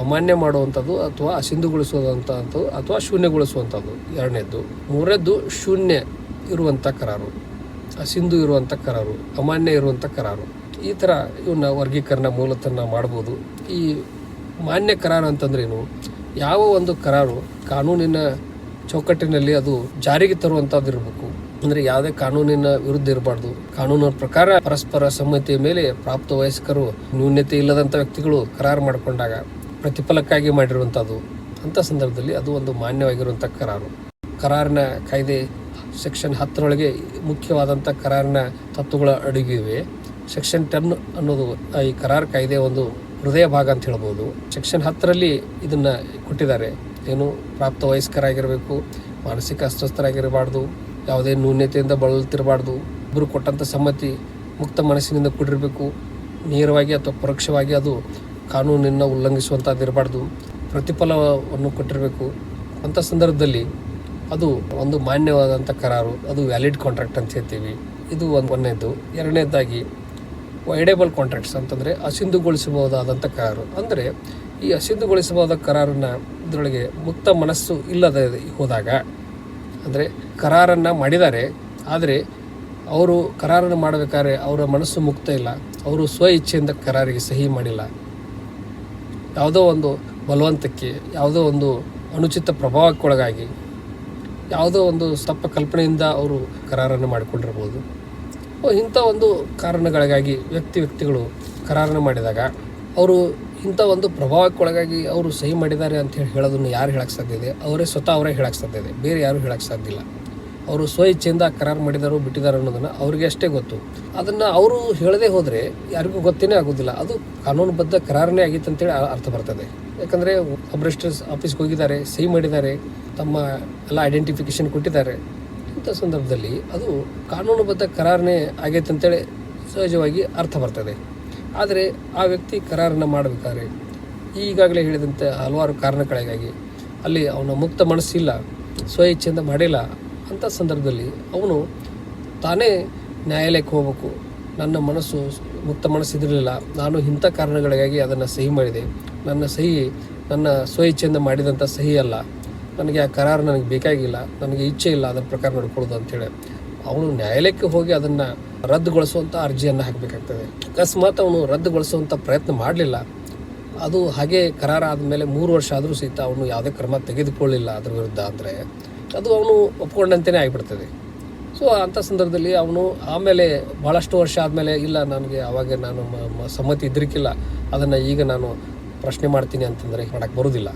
ಅಮಾನ್ಯ ಮಾಡುವಂಥದ್ದು ಅಥವಾ ಅಸಿಂಧುಗೊಳಿಸುವಂಥದ್ದು ಅಥವಾ ಶೂನ್ಯಗೊಳಿಸುವಂಥದ್ದು ಎರಡನೇದ್ದು. ಮೂರನೇದ್ದು ಶೂನ್ಯ ಇರುವಂಥ ಕರಾರು, ಅಸಿಂಧು ಇರುವಂಥ ಕರಾರು, ಅಮಾನ್ಯ ಇರುವಂಥ ಕರಾರು. ಈ ಥರ ಇವನ್ನ ವರ್ಗೀಕರಣ ಮೂಲತನ್ನ ನಾವು ಮಾಡ್ಬೋದು. ಈ ಮಾನ್ಯ ಕರಾರು ಅಂತಂದ್ರೇನು? ಯಾವ ಒಂದು ಕರಾರು ಕಾನೂನಿನ ಚೌಕಟ್ಟಿನಲ್ಲಿ ಅದು ಜಾರಿಗೆ ತರುವಂಥದ್ದು ಇರಬೇಕು ಅಂದರೆ ಯಾವುದೇ ಕಾನೂನಿನ ವಿರುದ್ಧ ಇರಬಾರ್ದು. ಕಾನೂನಿನ ಪ್ರಕಾರ ಪರಸ್ಪರ ಸಮ್ಮತಿಯ ಮೇಲೆ ಪ್ರಾಪ್ತ ವಯಸ್ಕರು ನ್ಯೂನ್ಯತೆ ಇಲ್ಲದಂಥ ವ್ಯಕ್ತಿಗಳು ಕರಾರು ಮಾಡಿಕೊಂಡಾಗ ಪ್ರತಿಫಲಕ್ಕಾಗಿ ಮಾಡಿರುವಂಥದ್ದು ಅಂಥ ಸಂದರ್ಭದಲ್ಲಿ ಅದು ಒಂದು ಮಾನ್ಯವಾಗಿರುವಂಥ ಕರಾರು. ಕರಾರಿನ ಕಾಯ್ದೆ ಸೆಕ್ಷನ್ ಹತ್ತರೊಳಗೆ ಮುಖ್ಯವಾದಂಥ ಕರಾರಿನ ತತ್ವಗಳ ಅಡಗಿವೆ. ಸೆಕ್ಷನ್ ಟೆನ್ ಅನ್ನೋದು ಈ ಕರಾರ್ ಕಾಯ್ದೆ ಒಂದು ಹೃದಯ ಭಾಗ ಅಂತ ಹೇಳ್ಬೋದು. ಸೆಕ್ಷನ್ ಹತ್ತರಲ್ಲಿ ಇದನ್ನು ಕೊಟ್ಟಿದ್ದಾರೆ. ಏನು ಪ್ರಾಪ್ತ ವಯಸ್ಕರಾಗಿರಬೇಕು ಮಾನಸಿಕ ಅಸ್ವಸ್ಥರಾಗಿರಬಾರ್ದು, ಯಾವುದೇ ನ್ಯೂನ್ಯತೆಯಿಂದ ಬಳಲುತ್ತಿರಬಾರ್ದು ಇಬ್ಬರು ಕೊಟ್ಟಂಥ ಸಮ್ಮತಿ ಮುಕ್ತ ಮನಸ್ಸಿನಿಂದ ಕೂಡಿರಬೇಕು, ನೇರವಾಗಿ ಅಥವಾ ಪರೋಕ್ಷವಾಗಿ ಅದು ಕಾನೂನನ್ನು ಉಲ್ಲಂಘಿಸುವಂಥದ್ದಿರಬಾರ್ದು ಪ್ರತಿಫಲವನ್ನು ಕೊಟ್ಟಿರಬೇಕು. ಅಂಥ ಸಂದರ್ಭದಲ್ಲಿ ಅದು ಒಂದು ಮಾನ್ಯವಾದಂಥ ಕರಾರು, ಅದು ವ್ಯಾಲಿಡ್ ಕಾಂಟ್ರಾಕ್ಟ್ ಅಂತ ಹೇಳ್ತೀವಿ. ಇದು ಒಂದು ಒಂದನೇದು ಎರಡನೇದಾಗಿ ವೈಡೇಬಲ್ ಕಾಂಟ್ರಾಕ್ಟ್ಸ್ ಅಂತಂದರೆ ಅಸಿಂಧುಗೊಳಿಸಬಹುದಾದಂಥ ಕರಾರು. ಅಂದರೆ ಈ ಅಸಿದ್ಧಗೊಳಿಸಬಹುದ ಕರಾರನ್ನು ಇದರೊಳಗೆ ಮುಕ್ತ ಮನಸ್ಸು ಇಲ್ಲದ ಹೋದಾಗ, ಅಂದರೆ ಕರಾರನ್ನು ಮಾಡಿದ್ದಾರೆ, ಆದರೆ ಅವರು ಕರಾರನ್ನು ಮಾಡಬೇಕಾದ್ರೆ ಅವರ ಮನಸ್ಸು ಮುಕ್ತ ಇಲ್ಲ, ಅವರು ಸ್ವ ಇಚ್ಛೆಯಿಂದ ಕರಾರಿಗೆ ಸಹಿ ಮಾಡಿಲ್ಲ. ಯಾವುದೋ ಒಂದು ಬಲವಂತಕ್ಕೆ, ಯಾವುದೋ ಒಂದು ಅನುಚಿತ ಪ್ರಭಾವಕ್ಕೊಳಗಾಗಿ, ಯಾವುದೋ ಒಂದು ತಪ್ಪ ಕಲ್ಪನೆಯಿಂದ ಅವರು ಕರಾರನ್ನು ಮಾಡಿಕೊಂಡಿರ್ಬೋದು ಇಂಥ ಒಂದು ಕಾರಣಗಳಿಗಾಗಿ ವ್ಯಕ್ತಿ ವ್ಯಕ್ತಿಗಳು ಕರಾರನ್ನು ಮಾಡಿದಾಗ, ಅವರು ಇಂಥ ಒಂದು ಪ್ರಭಾವಕ್ಕೊಳಗಾಗಿ ಅವರು ಸಹಿ ಮಾಡಿದ್ದಾರೆ ಅಂತ ಹೇಳಿ ಹೇಳೋದನ್ನು ಯಾರು ಹೇಳಕ್ಕೆ ಸಾಧ್ಯ ಇದೆ? ಅವರೇ ಸ್ವತಃ ಅವರೇ ಹೇಳಕ್ಕೆ ಸಾಧ್ಯ ಇದೆ. ಬೇರೆ ಯಾರು ಹೇಳಕ್ಕೆ ಸಾಧ್ಯ ಇಲ್ಲ. ಅವರು ಸ್ವ ಇಚ್ಛೆಯಿಂದ ಕರಾರು ಮಾಡಿದಾರೋ ಬಿಟ್ಟಿದ್ದಾರೆ ಅನ್ನೋದನ್ನು ಅವ್ರಿಗೆ ಅಷ್ಟೇ ಗೊತ್ತು. ಅದನ್ನು ಅವರು ಹೇಳದೇ ಹೋದರೆ ಯಾರಿಗೂ ಗೊತ್ತೇನೇ ಆಗೋದಿಲ್ಲ. ಅದು ಕಾನೂನುಬದ್ಧ ಕರಾರನೇ ಆಗಿತ್ತು ಅಂತೇಳಿ ಅರ್ಥ ಬರ್ತದೆ. ಯಾಕಂದರೆ ಅಬ್ರೆಸ್ಟರ್ಸ್ ಆಫೀಸ್ಗೆ ಹೋಗಿದ್ದಾರೆ, ಸಹಿ ಮಾಡಿದ್ದಾರೆ, ತಮ್ಮ ಎಲ್ಲ ಐಡೆಂಟಿಫಿಕೇಶನ್ ಕೊಟ್ಟಿದ್ದಾರೆ. ಇಂಥ ಸಂದರ್ಭದಲ್ಲಿ ಅದು ಕಾನೂನುಬದ್ಧ ಕರಾರನೇ ಆಗೈತೆ ಅಂತೇಳಿ ಸಹಜವಾಗಿ ಅರ್ಥ ಬರ್ತದೆ. ಆದರೆ ಆ ವ್ಯಕ್ತಿ ಕರಾರನ್ನು ಮಾಡಬೇಕಾದ್ರೆ ಈಗಾಗಲೇ ಹೇಳಿದಂತೆ ಹಲವಾರು ಕಾರಣಗಳಿಗಾಗಿ ಅಲ್ಲಿ ಅವನ ಮುಕ್ತ ಮನಸ್ಸಿಲ್ಲ ಸ್ವ ಇಚ್ಛೆಯಿಂದ ಮಾಡಿಲ್ಲ ಅಂಥ ಸಂದರ್ಭದಲ್ಲಿ ಅವನು ತಾನೇ ನ್ಯಾಯಾಲಯಕ್ಕೆ ಹೋಗಬೇಕು. ನನ್ನ ಮನಸ್ಸು ಮುಕ್ತ ಮನಸ್ಸಿದಿರಲಿಲ್ಲ ನಾನು ಇಂಥ ಕಾರಣಗಳಿಗಾಗಿ ಅದನ್ನು ಸಹಿ ಮಾಡಿದೆ. ನನ್ನ ಸಹಿ, ನನ್ನ ಸ್ವ ಇಚ್ಛೆಯಿಂದ ಮಾಡಿದಂಥ ಸಹಿ ಅಲ್ಲ. ನನಗೆ ಆ ಕರಾರು ನನಗೆ ಬೇಕಾಗಿಲ್ಲ. ನನಗೆ ಇಚ್ಛೆ ಇಲ್ಲ ಅದರ ಪ್ರಕಾರ ನೋಡ್ಕೊಳ್ಳೋದು ಅಂತೇಳಿ ಅವನು ನ್ಯಾಯಾಲಯಕ್ಕೆ ಹೋಗಿ ಅದನ್ನು ರದ್ದುಗೊಳಿಸುವಂಥ ಅರ್ಜಿಯನ್ನು ಹಾಕಬೇಕಾಗ್ತದೆ. ಅಕಸ್ಮಾತ್ ಅವನು ರದ್ದುಗೊಳಿಸುವಂಥ ಪ್ರಯತ್ನ ಮಾಡಲಿಲ್ಲ. ಅದು ಹಾಗೆ ಕರಾರ ಆದಮೇಲೆ ಮೂರು ವರ್ಷ ಆದರೂ ಸಹಿತ ಅವನು ಯಾವುದೇ ಕ್ರಮ ತೆಗೆದುಕೊಳ್ಳಿಲ್ಲ ಅದರ ವಿರುದ್ಧ ಅಂದರೆ ಅದು ಅವನು ಒಪ್ಕೊಂಡಂತೆಯೇ ಆಗಿಬಿಡ್ತದೆ. ಸೊ ಅಂಥ ಸಂದರ್ಭದಲ್ಲಿ ಅವನು ಆಮೇಲೆ ಭಾಳಷ್ಟು ವರ್ಷ ಆದಮೇಲೆ ಇಲ್ಲ, ನನಗೆ ಆವಾಗ ನಾನು ಸಮ್ಮತಿ ಇದ್ರಿಕ್ಕಿಲ್ಲ ಅದನ್ನು ಈಗ ನಾನು ಪ್ರಶ್ನೆ ಮಾಡ್ತೀನಿ ಅಂತಂದರೆ ಮಾಡೋಕ್ಕೆ ಬರೋದಿಲ್ಲ.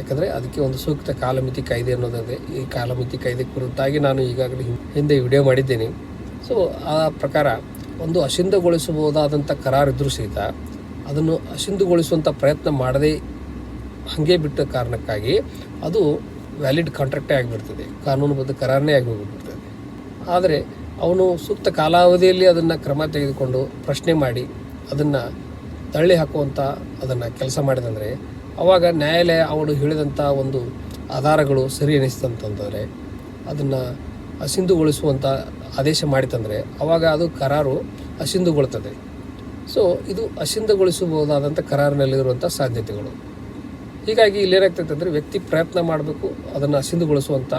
ಯಾಕಂದರೆ ಅದಕ್ಕೆ ಒಂದು ಸೂಕ್ತ ಕಾಲಮಿತಿ ಕಾಯ್ದೆ ಅನ್ನೋದಿದೆ, ಈ ಕಾಲಮಿತಿ ಕಾಯ್ದೆ ಕುರಿತಾಗಿ ನಾನು ಈಗಾಗಲೇ ಹಿಂದೆ ವಿಡಿಯೋ ಮಾಡಿದ್ದೇನೆ. ಸೊ, ಆ ಪ್ರಕಾರ ಒಂದು ಅಸಿಂಧಗೊಳಿಸಬಹುದಾದಂಥ ಕರಾರಿದ್ದರೂ ಸಹಿತ ಅದನ್ನು ಅಸಿಂಧುಗೊಳಿಸುವಂಥ ಪ್ರಯತ್ನ ಮಾಡದೇ ಹಾಗೆ ಬಿಟ್ಟ ಕಾರಣಕ್ಕಾಗಿ ಅದು ವ್ಯಾಲಿಡ್ ಕಾಂಟ್ರಾಕ್ಟೇ ಆಗಿಬಿಡ್ತದೆ. ಕಾನೂನುಬದ್ಧ ಕರಾರನೇ ಆಗಿಬಿಡ್ತದೆ. ಆದರೆ ಅವನು ಸೂಕ್ತ ಕಾಲಾವಧಿಯಲ್ಲಿ ಅದನ್ನು ಕ್ರಮ ತೆಗೆದುಕೊಂಡು ಪ್ರಶ್ನೆ ಮಾಡಿ ಅದನ್ನು ತಳ್ಳಿ ಹಾಕುವಂಥ ಅದನ್ನು ಕೆಲಸ ಮಾಡಿದಂದರೆ ಆವಾಗ ನ್ಯಾಯಾಲಯ ಅವನು ಹೇಳಿದಂಥ ಒಂದು ಆಧಾರಗಳು ಸರಿ ಅನಿಸ್ತಂತಂದರೆ ಅದನ್ನು ಅಸಿಂಧುಗೊಳಿಸುವಂಥ ಆದೇಶ ಮಾಡಿತಂದರೆ ಅವಾಗ ಅದು ಕರಾರು ಅಸಿಂಧುಗೊಳ್ತದೆ ಸೊ ಇದು ಅಸಿಂಧುಗೊಳಿಸಬಹುದಾದಂಥ ಕರಾರಿನಲ್ಲಿರುವಂಥ ಸಾಧ್ಯತೆಗಳು. ಹೀಗಾಗಿ ಇಲ್ಲೇನಾಗ್ತೈತೆ ಅಂದರೆ ವ್ಯಕ್ತಿ ಪ್ರಯತ್ನ ಮಾಡಬೇಕು, ಅದನ್ನು ಅಸಿಂಧುಗೊಳಿಸುವಂಥ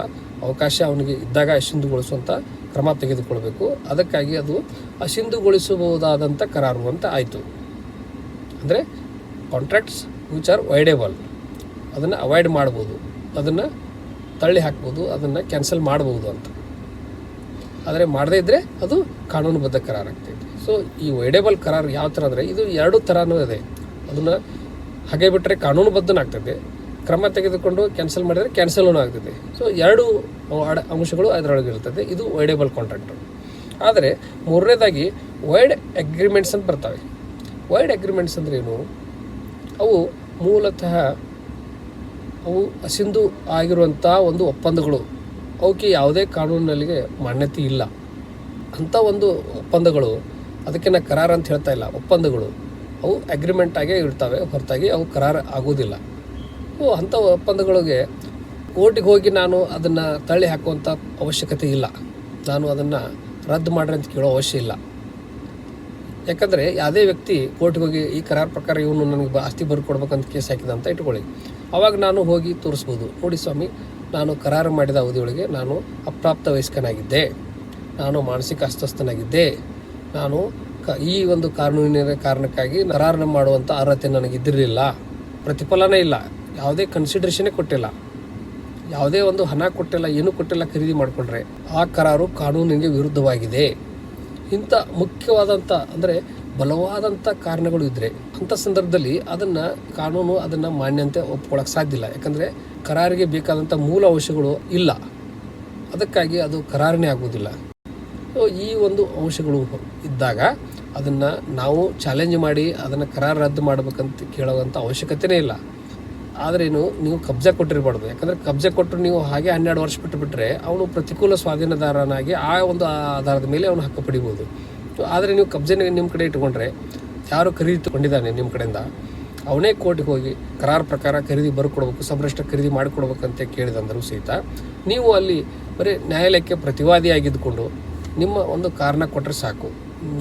ಅವಕಾಶ ಅವನಿಗೆ ಇದ್ದಾಗ ಅಸಿಂಧುಗೊಳಿಸುವಂಥ ಕ್ರಮ ತೆಗೆದುಕೊಳ್ಬೇಕು. ಅದಕ್ಕಾಗಿ ಅದು ಅಸಿಂಧುಗೊಳಿಸಬಹುದಾದಂಥ ಕರಾರು ಅಂತ ಆಯಿತು. ಅಂದರೆ ಕಾಂಟ್ರಾಕ್ಟ್ಸ್ ವಿಚ್ ಆರ್ ವೈಡೇಬಲ್ ಅದನ್ನು ಅವಾಯ್ಡ್ ಮಾಡ್ಬೋದು, ಅದನ್ನು ತಳ್ಳಿ ಹಾಕ್ಬೋದು, ಅದನ್ನು ಕ್ಯಾನ್ಸಲ್ ಮಾಡ್ಬೋದು ಅಂತ. ಆದರೆ ಮಾಡದೇ ಇದ್ದರೆ ಅದು ಕಾನೂನುಬದ್ಧ ಕರಾರ್ ಆಗ್ತೈತೆ. ಸೊ ಈ ವೈಡೇಬಲ್ ಕರಾರ್ ಯಾವ ಥರ ಅಂದರೆ ಇದು ಎರಡು ಥರನೂ ಇದೆ. ಅದನ್ನು ಹಾಗೆ ಬಿಟ್ಟರೆ ಕಾನೂನುಬದ್ಧನಾಗ್ತದೆ ಕ್ರಮ ತೆಗೆದುಕೊಂಡು ಕ್ಯಾನ್ಸಲ್ ಮಾಡಿದರೆ ಕ್ಯಾನ್ಸಲೂ ಆಗ್ತದೆ ಸೊ ಎರಡು ಅಂಶಗಳು ಅದರೊಳಗೆ ಇರ್ತದೆ ಇದು ವೈಡೇಬಲ್ ಕಾಂಟ್ರಾಕ್ಟು ಆದರೆ ಮೂರನೇದಾಗಿ ವೈಡ್ ಅಗ್ರಿಮೆಂಟ್ಸ್ ಅಂತ ಬರ್ತವೆ. ವೈಡ್ ಅಗ್ರಿಮೆಂಟ್ಸ್ ಅಂದರೆ ಏನು? ಅವು ಮೂಲತಃ ಅವು ಅಸಿಂಧು ಆಗಿರುವಂಥ ಒಂದು ಒಪ್ಪಂದಗಳು. ಅವಕ್ಕೆ ಯಾವುದೇ ಕಾನೂನಿನಲ್ಲಿಗೆ ಮಾನ್ಯತೆ ಇಲ್ಲ ಅಂಥ ಒಂದು ಒಪ್ಪಂದಗಳು, ಅದಕ್ಕೆ ನಾ ಕರಾರ ಅಂತ ಹೇಳ್ತಾ ಇಲ್ಲ, ಒಪ್ಪಂದಗಳು, ಅವು ಅಗ್ರಿಮೆಂಟ್ ಆಗೇ ಇರ್ತವೆ, ಹೊರತಾಗಿ ಅವು ಕರಾರ ಆಗೋದಿಲ್ಲ. ಓ, ಅಂಥ ಒಪ್ಪಂದಗಳಿಗೆ ಕೋರ್ಟಿಗೆ ಹೋಗಿ ನಾನು ಅದನ್ನು ತಳ್ಳಿ ಹಾಕುವಂಥ ಅವಶ್ಯಕತೆ ಇಲ್ಲ. ನಾನು ಅದನ್ನು ರದ್ದು ಮಾಡ್ರಿ ಅಂತ ಕೇಳೋ ಅವಶ್ಯ ಇಲ್ಲ. ಯಾಕಂದರೆ ಯಾವುದೇ ವ್ಯಕ್ತಿ ಕೋರ್ಟಿಗೆ ಹೋಗಿ ಈ ಕರಾರ ಪ್ರಕಾರ ಇವನು ನನಗೆ ಆಸ್ತಿ ಬರ್ಕೊಡ್ಬೇಕಂತ ಕೇಸ್ ಹಾಕಿದ ಅಂತ ಇಟ್ಕೊಳ್ಳಿ. ಅವಾಗ ನಾನು ಹೋಗಿ ತೋರಿಸ್ಬೋದು. ನೋಡಿ ಸ್ವಾಮಿ ನಾನು ಕರಾರು ಮಾಡಿದ ಅವಧಿಯೊಳಗೆ ನಾನು ಅಪ್ರಾಪ್ತ ವಯಸ್ಕನಾಗಿದ್ದೆ. ನಾನು ಮಾನಸಿಕ ಅಸ್ವಸ್ಥನಾಗಿದ್ದೆ. ನಾನು ಕ, ಈ ಒಂದು ಕಾನೂನಿನ ಕಾರಣಕ್ಕಾಗಿ ಕರಾರನ ಮಾಡುವಂಥ ಅರ್ಹತೆ ನನಗಿದ್ದಿರಲಿಲ್ಲ. ಪ್ರತಿಫಲನೇ ಇಲ್ಲ. ಯಾವುದೇ ಕನ್ಸಿಡ್ರೇಷನೇ ಕೊಟ್ಟಿಲ್ಲ. ಯಾವುದೇ ಒಂದು ಹಣ ಕೊಟ್ಟಿಲ್ಲ, ಏನೂ ಕೊಟ್ಟಿಲ್ಲ ಖರೀದಿ ಮಾಡಿಕೊಂಡ್ರೆ ಆ ಕರಾರು ಕಾನೂನಿಗೆ ವಿರುದ್ಧವಾಗಿದೆ. ಇಂಥ ಮುಖ್ಯವಾದಂಥ, ಅಂದರೆ ಬಲವಾದಂಥ ಕಾರಣಗಳು ಇದ್ದರೆ ಅಂಥ ಸಂದರ್ಭದಲ್ಲಿ ಅದನ್ನು ಕಾನೂನು ಅದನ್ನು ಮಾನ್ಯಂತೆ ಒಪ್ಕೊಳ್ಳೋಕೆ ಸಾಧ್ಯ ಇಲ್ಲ. ಯಾಕಂದರೆ ಕರಾರಿಗೆ ಬೇಕಾದಂಥ ಮೂಲ ಅಂಶಗಳು ಇಲ್ಲ. ಅದಕ್ಕಾಗಿ ಅದು ಕರಾರನೇ ಆಗೋದಿಲ್ಲ ಸೊ ಈ ಒಂದು ಅಂಶಗಳು ಇದ್ದಾಗ ಅದನ್ನು ನಾವು ಚಾಲೆಂಜ್ ಮಾಡಿ, ಅದನ್ನು ಕರಾರು ರದ್ದು ಮಾಡಬೇಕಂತ ಕೇಳುವಂಥ ಅವಶ್ಯಕತೆನೇ ಇಲ್ಲ. ಆದ್ರೇನು ನೀವು ಕಬ್ಜಾ ಕೊಟ್ಟಿರಬಾರ್ದು. ಯಾಕಂದರೆ ಕಬ್ಜಾ ಕೊಟ್ಟರು ನೀವು ಹಾಗೆ ಹನ್ನೆರಡು ವರ್ಷ ಬಿಟ್ಟುಬಿಟ್ರೆ ಅವನು ಪ್ರತಿಕೂಲ ಸ್ವಾಧೀನದಾರನಾಗಿ ಆ ಒಂದು ಆಧಾರದ ಮೇಲೆ ಅವನು ಹಕ್ಕು ಪಡಿಬೋದು. ಆದರೆ ನೀವು ಕಬ್ಜೆನ ನಿಮ್ಮ ಕಡೆ ಇಟ್ಕೊಂಡ್ರೆ, ಯಾರು ಖರೀದಿ ತಗೊಂಡಿದ್ದಾನೆ ನಿಮ್ಮ ಕಡೆಯಿಂದ? ಅವನೇ ಕೋರ್ಟಿಗೆ ಹೋಗಿ ಕರಾರ್ ಪ್ರಕಾರ ಖರೀದಿ ಬರ್ಕೊಡ್ಬೇಕು ಸಬ್ರಷ್ಟ ಖರೀದಿ ಮಾಡಿಕೊಡ್ಬೇಕಂತ ಕೇಳಿದಂದರು ಸಹಿತ ನೀವು ಅಲ್ಲಿ ಬರೀ ನ್ಯಾಯಾಲಯಕ್ಕೆ ಪ್ರತಿವಾದಿಯಾಗಿದ್ದುಕೊಂಡು ನಿಮ್ಮ ಒಂದು ಕಾರಣ ಕೊಟ್ಟರೆ ಸಾಕು.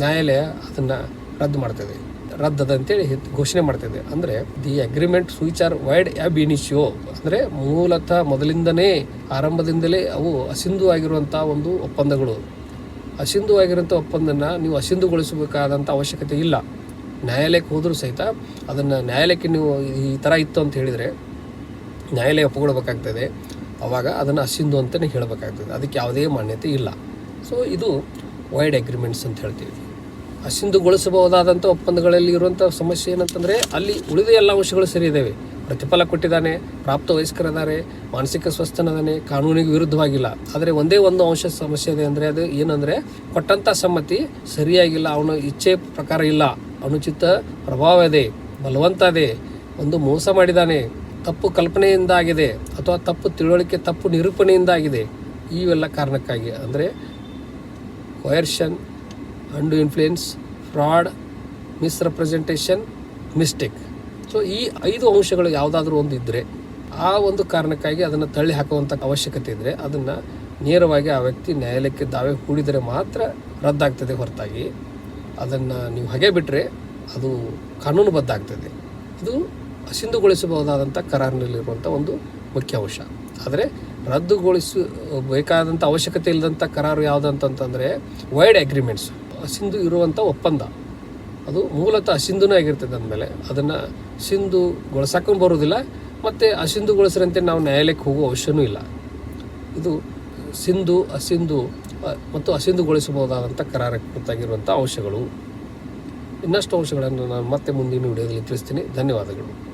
ನ್ಯಾಯಾಲಯ ಅದನ್ನು ರದ್ದು ಮಾಡ್ತದೆ. ರದ್ದದ ಅಂತೇಳಿ ಘೋಷಣೆ ಮಾಡ್ತದೆ. ಅಂದರೆ the agreement are void ab initio ಅಂದರೆ ಮೂಲತಃ ಮೊದಲಿಂದನೇ ಆರಂಭದಿಂದಲೇ ಅವು ಅಸಿಂಧು ಆಗಿರುವಂಥ ಒಂದು ಒಪ್ಪಂದಗಳು. ಅಸಿಂಧು ಆಗಿರುವಂಥ ಒಪ್ಪಂದನ ನೀವು ಅಸಿಂಧುಗೊಳಿಸಬೇಕಾದಂಥ ಅವಶ್ಯಕತೆ ಇಲ್ಲ. ನ್ಯಾಯಾಲಯಕ್ಕೆ ಹೋದರೂ ಸಹಿತ ಅದನ್ನು ನ್ಯಾಯಾಲಯಕ್ಕೆ ನೀವು ಈ ಥರ ಇತ್ತು ಅಂತ ಹೇಳಿದರೆ ನ್ಯಾಯಾಲಯ ಒಪ್ಪಿಕೊಳ್ಬೇಕಾಗ್ತದೆ. ಅವಾಗ ಅದನ್ನು ಅಸಿಂಧು ಅಂತಲೇ ಹೇಳಬೇಕಾಗ್ತದೆ. ಅದಕ್ಕೆ ಯಾವುದೇ ಮಾನ್ಯತೆ ಇಲ್ಲ. ಸೊ ಇದು ವೈಡ್ ಅಗ್ರಿಮೆಂಟ್ಸ್ ಅಂತ ಹೇಳ್ತೀವಿ. ಅಸಿಂಧುಗೊಳಿಸಬಹುದಾದಂಥ ಒಪ್ಪಂದಗಳಲ್ಲಿ ಇರುವಂಥ ಸಮಸ್ಯೆ ಏನಂತಂದರೆ ಅಲ್ಲಿ ಉಳಿದ ಎಲ್ಲ ಅಂಶಗಳು ಸರಿ ಇದ್ದಾವೆ ಪ್ರತಿಫಲ ಕೊಟ್ಟಿದ್ದಾನೆ ಪ್ರಾಪ್ತ ವಯಸ್ಕರದಾರೆ ಮಾನಸಿಕ ಸ್ವಸ್ಥನದಾನೆ, ಕಾನೂನಿಗೆ ವಿರುದ್ಧವಾಗಿಲ್ಲ. ಆದರೆ ಒಂದೇ ಒಂದು ಅಂಶ ಸಮಸ್ಯೆ ಇದೆ ಅಂದರೆ ಅದು ಏನಂದರೆ ಕೊಟ್ಟಂಥ ಸಮ್ಮತಿ ಸರಿಯಾಗಿಲ್ಲ, ಅವನ ಇಚ್ಛೆ ಪ್ರಕಾರ ಇಲ್ಲ. ಅನುಚಿತ ಪ್ರಭಾವ ಇದೆ, ಬಲವಂತ ಇದೆ, ಒಂದು ಮೋಸ ಮಾಡಿದ್ದಾನೆ ತಪ್ಪು ಕಲ್ಪನೆಯಿಂದ ಆಗಿದೆ ಅಥವಾ ತಪ್ಪು ತಿಳುವಳಿಕೆ, ತಪ್ಪು ನಿರೂಪಣೆಯಿಂದ ಆಗಿದೆ ಇವೆಲ್ಲ ಕಾರಣಕ್ಕಾಗಿ. ಅಂದರೆ coercion undue influence fraud misrepresentation mistake so ಈ ಐದು ಅಂಶಗಳು ಯಾವುದಾದ್ರೂ ಒಂದು ಇದ್ದರೆ ಆ ಒಂದು ಕಾರಣಕ್ಕಾಗಿ ಅದನ್ನು ತಳ್ಳಿ ಹಾಕುವಂಥ ಅವಶ್ಯಕತೆ ಇದ್ದರೆ ಅದನ್ನು ನೇರವಾಗಿ ಆ ವ್ಯಕ್ತಿ ನ್ಯಾಯಾಲಯಕ್ಕೆ ದಾವೆ ಹೂಡಿದರೆ ಮಾತ್ರ ರದ್ದಾಗ್ತದೆ ಹೊರತಾಗಿ. ಅದನ್ನು ನೀವು ಹಾಗೆ ಬಿಟ್ಟರೆ ಅದು ಕಾನೂನುಬದ್ಧ ಆಗ್ತದೆ ಇದು ಅಸಿಂಧುಗೊಳಿಸಬಹುದಾದಂಥ ಕರಾರಿನಲ್ಲಿರುವಂಥ ಒಂದು ಮುಖ್ಯ ಅಂಶ. ಆದರೆ ರದ್ದುಗೊಳಿಸು ಬೇಕಾದಂಥ ಅವಶ್ಯಕತೆ ಇಲ್ಲದಂಥ ಕರಾರು ಯಾವುದಂತಂತಂದರೆ ವೈಡ್ ಅಗ್ರಿಮೆಂಟ್ಸ್ ಅಸಿಂಧು ಇರುವಂಥ ಒಪ್ಪಂದ. ಅದು ಮೂಲತಃ ಅಸಿಂಧುನೇ ಆಗಿರ್ತದೆ ಅಂದಮೇಲೆ ಅದನ್ನು ಸಿಂಧುಗೊಳಿಸಕ್ಕೂ ಬರೋದಿಲ್ಲ ಮತ್ತು ಅಸಿಂಧುಗೊಳಿಸ್ರಂತೆ ನಾವು ನ್ಯಾಯಾಲಯಕ್ಕೆ ಹೋಗುವ ಅವಶ್ಯವೂ ಇಲ್ಲ. ಇದು ಸಿಂಧು ಅಸಿಂಧು ಮತ್ತು ಅಸಿಂಧುಗೊಳಿಸಬಹುದಾದಂಥ ಕರಾರಕೃತಾಗಿರುವಂಥ ಅಂಶಗಳು ಇನ್ನಷ್ಟು ಅಂಶಗಳನ್ನು ನಾನು ಮತ್ತೆ ಮುಂದಿನ ವಿಡಿಯೋದಲ್ಲಿ ತಿಳಿಸ್ತೀನಿ. ಧನ್ಯವಾದಗಳು.